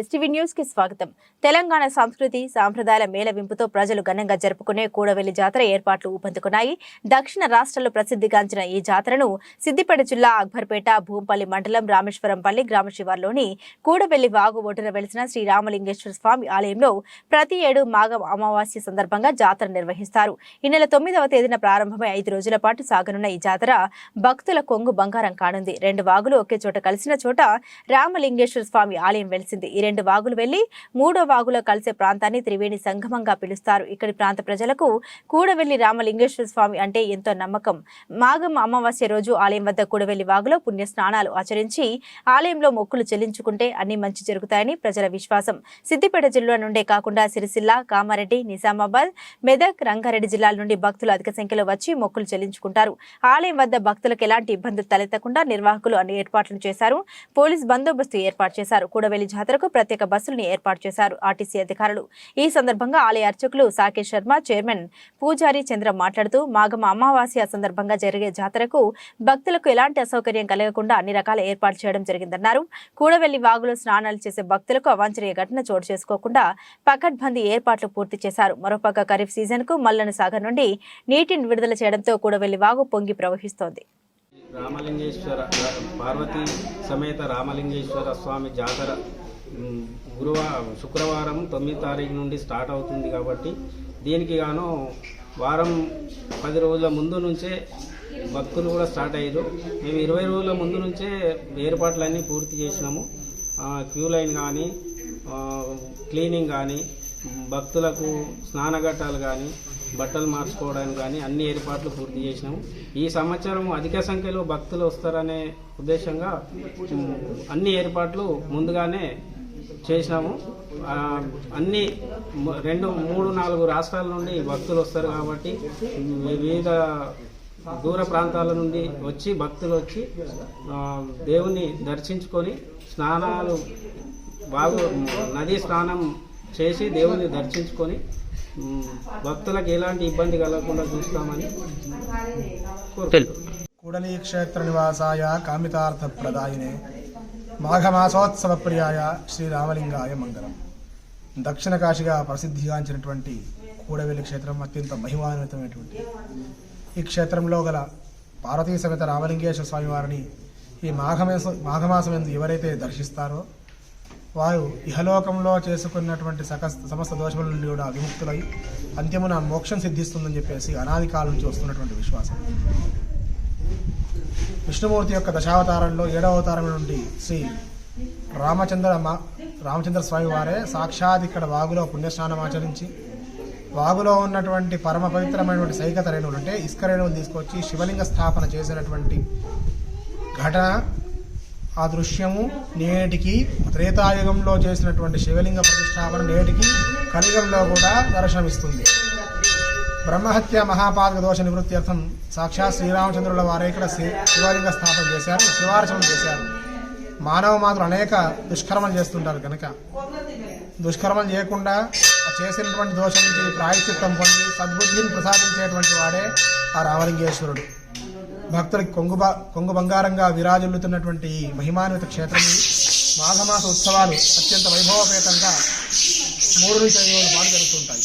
STV న్యూస్కి స్వాగతం. తెలంగాణ సంస్కృతి సాంప్రదాయాల మేళవింపుతో ప్రజలు ఘనంగా జరుపుకునే కూడవెల్లి జాతర ఏర్పాట్లు ఊపందుకున్నాయి. దక్షిణ రాష్ట్రాల్లో ప్రసిద్ధిగాంచిన ఈ జాతరను సిద్దిపేట జిల్లా అక్బర్పేట భూంపల్లి మండలం రామేశ్వరంపల్లి గ్రామ శివార్లోని కూడవెల్లి వాగు ఒడ్డున వెలిసిన శ్రీ రామలింగేశ్వర స్వామి ఆలయంలో ప్రతి ఏడు మాఘ అమావాస్య సందర్భంగా జాతర నిర్వహిస్తారు. ఈ నెల తొమ్మిదవ తేదీన ప్రారంభమై ఐదు రోజుల పాటు సాగనున్న ఈ జాతర భక్తుల కొంగు బంగారం కానుంది. రెండు వాగులు ఒకే చోట కలిసిన చోట రామలింగేశ్వర స్వామి ఆలయం వెలిసింది. రెండు వాగులు వెళ్ళి మూడో వాగులో కలిసే ప్రాంతాన్ని త్రివేణి సంగమంగా పిలుస్తారు. ఇక్కడి ప్రాంత ప్రజలకు కూడవెల్లి రామలింగేశ్వర స్వామి అంటే ఎంతో నమ్మకం. మాఘం అమావాస్య రోజు ఆలయం వద్ద కూడవెల్లి వాగులో పుణ్య స్నానాలు ఆచరించి ఆలయంలో మొక్కులు చెల్లించుకుంటే అన్ని మంచి జరుగుతాయని ప్రజల విశ్వాసం. సిద్దిపేట జిల్లా నుండే కాకుండా సిరిసిల్ల కామారెడ్డి నిజామాబాద్ మెదక్ రంగారెడ్డి జిల్లాల నుండి భక్తులు అధిక సంఖ్యలో వచ్చి మొక్కులు చెల్లించుకుంటారు. ఆలయం వద్ద భక్తులకు ఎలాంటి ఇబ్బందులు తలెత్తకుండా నిర్వాహకులు అన్ని ఏర్పాట్లు చేశారు. పోలీస్ బందోబస్తు ఏర్పాటు చేశారు. కూడవెల్లి జాతరకు ప్రత్యేక బస్సులను ఏర్పాటు చేశారు ఆర్టీసీ అధికారులు. ఈ సందర్భంగా ఆలయ అర్చకులు సాకేష్ శర్మ చైర్మన్ పూజారి చంద్ర మాట్లాడుతూ మాఘమ అమావాస్య సందర్భంగా జరిగే జాతరకు భక్తులకు ఎలాంటి అసౌకర్యం కలగకుండా అన్ని రకాల ఏర్పాటు చేయడం జరిగిందన్నారు. కూడవెల్లి వాగులో స్నానాలు చేసే భక్తులకు అవాంఛనీయ ఘటన చోటు చేసుకోకుండా పకడ్బందీ ఏర్పాట్లు పూర్తి చేశారు. మరోపక్క ఖరీఫ్ సీజన్కు మల్లన సాగర్ నుండి నీటిని విడుదల చేయడంతో కూడవెల్లి వాగు పొంగి ప్రవహిస్తోంది. రామలింగేశ్వర పార్వతీ సమేత రామలింగేశ్వర స్వామి జాతర గురువారం శుక్రవారం తొమ్మిది తారీఖు నుండి స్టార్ట్ అవుతుంది కాబట్టి దీనికి గాను వారం పది రోజుల ముందు నుంచే భక్తులు కూడా స్టార్ట్ అయ్యారు. మేము ఇరవై రోజుల ముందు నుంచే ఏర్పాట్లన్నీ పూర్తి చేసినాము. క్యూ లైన్ కానీ క్లీనింగ్ కానీ భక్తులకు స్నానఘట్టాలు కానీ బట్టలు మార్చుకోవడానికి కానీ అన్ని ఏర్పాట్లు పూర్తి చేసినాము. ఈ సంవత్సరం అధిక సంఖ్యలో భక్తులు వస్తారనే ఉద్దేశంగా అన్ని ఏర్పాట్లు ముందుగానే చేసినాము. అన్ని రెండు మూడు నాలుగు రాష్ట్రాల నుండి భక్తులు వస్తారు కాబట్టి వివిధ దూర ప్రాంతాల నుండి వచ్చి భక్తులు వచ్చి దేవుని దర్శించుకొని స్నానాలు బాగు నదీ స్నానం చేసి దేవుని దర్శించుకొని భక్తులకు ఎలాంటి ఇబ్బంది కలగకుండా చూస్తామని కూడలి క్షేత్ర నివాసాయ కామితార్థ ప్రదాయనే మాఘమాసోత్సవ ప్రియాయ శ్రీరామలింగాయ మంగళం. దక్షిణ కాశిగా ప్రసిద్ధిగాంచినటువంటి కూడవెల్లి క్షేత్రం అత్యంత మహిమాన్వితమైనటువంటి ఈ క్షేత్రంలో గల పార్వతీ సమేత రామలింగేశ్వర స్వామి వారిని ఈ మాఘమాస మాఘమాసం ఎందు ఎవరైతే దర్శిస్తారో వారు ఇహలోకంలో చేసుకున్నటువంటి సక సమస్త దోషముల నుండి కూడా విముక్తులై అంత్యమున మోక్షం సిద్ధిస్తుందని చెప్పేసి అనాది కాలం నుంచి వస్తున్నటువంటి విశ్వాసం. విష్ణుమూర్తి యొక్క దశావతారంలో ఏడవ అవతారం నుండి శ్రీ రామచంద్ర రామచంద్ర స్వామి వారే సాక్షాత్ ఇక్కడ వాగులో పుణ్యస్నానం ఆచరించి వాగులో ఉన్నటువంటి పరమ పవిత్రమైనటువంటి సైకత రేణువులు అంటే ఇసుక రేణువులు తీసుకొచ్చి శివలింగ స్థాపన చేసినటువంటి ఘటన ఆ దృశ్యము నేటికి త్రేతాయుగంలో చేసినటువంటి శివలింగ ప్రతిష్టాపన నేటికి కలియుగంలో కూడా దర్శనమిస్తుంది. బ్రహ్మహత్య మహాపాతక దోష నివృత్త్యర్థం సాక్షాత్ శ్రీరామచంద్రుల వారే ఇక్కడ శివలింగ స్థాపన చేశారు శివార్చన చేశారు. మానవ మాత్రం అనేక దుష్కర్మలు చేస్తుంటారు కనుక దుష్కర్మలు చేయకుండా చేసినటువంటి దోషం నుంచి ప్రాయశ్చిత్తం పొంది సద్బుద్ధిని ప్రసాదించేటువంటి వాడే ఆ రామలింగేశ్వరుడు. భక్తులకి కొంగు కొంగు బంగారంగా విరాజిల్లుతున్నటువంటి ఈ మహిమాన్విత క్షేత్రం మాఘమాస ఉత్సవాలు అత్యంత వైభవపేతంగా మూడు నుంచి ఐదు రోజుల పాటు జరుగుతుంటాయి.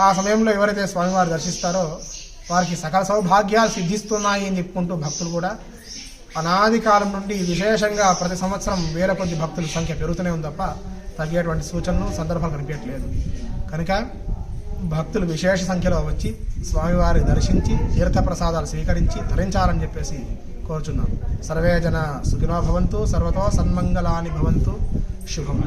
ఆ సమయంలో ఎవరైతే స్వామివారు దర్శిస్తారో వారికి సకల సౌభాగ్యాలు సిద్ధిస్తున్నాయి అని చెప్పుకుంటూ భక్తులు కూడా అనాది కాలం నుండి విశేషంగా ప్రతి సంవత్సరం వేల కొద్ది భక్తుల సంఖ్య పెరుగుతూనే ఉంది తప్ప తగ్గేటువంటి సూచనలు సందర్భాలు కనిపించట్లేదు. కనుక భక్తులు విశేష సంఖ్యలో వచ్చి స్వామివారి దర్శించి తీర్థ ప్రసాదాలు స్వీకరించి ధరించాలని చెప్పేసి కోరుచున్నాం. సర్వే జన సుఖినో భవంతు సర్వతో సన్మంగళాని భవంతు. శుభం.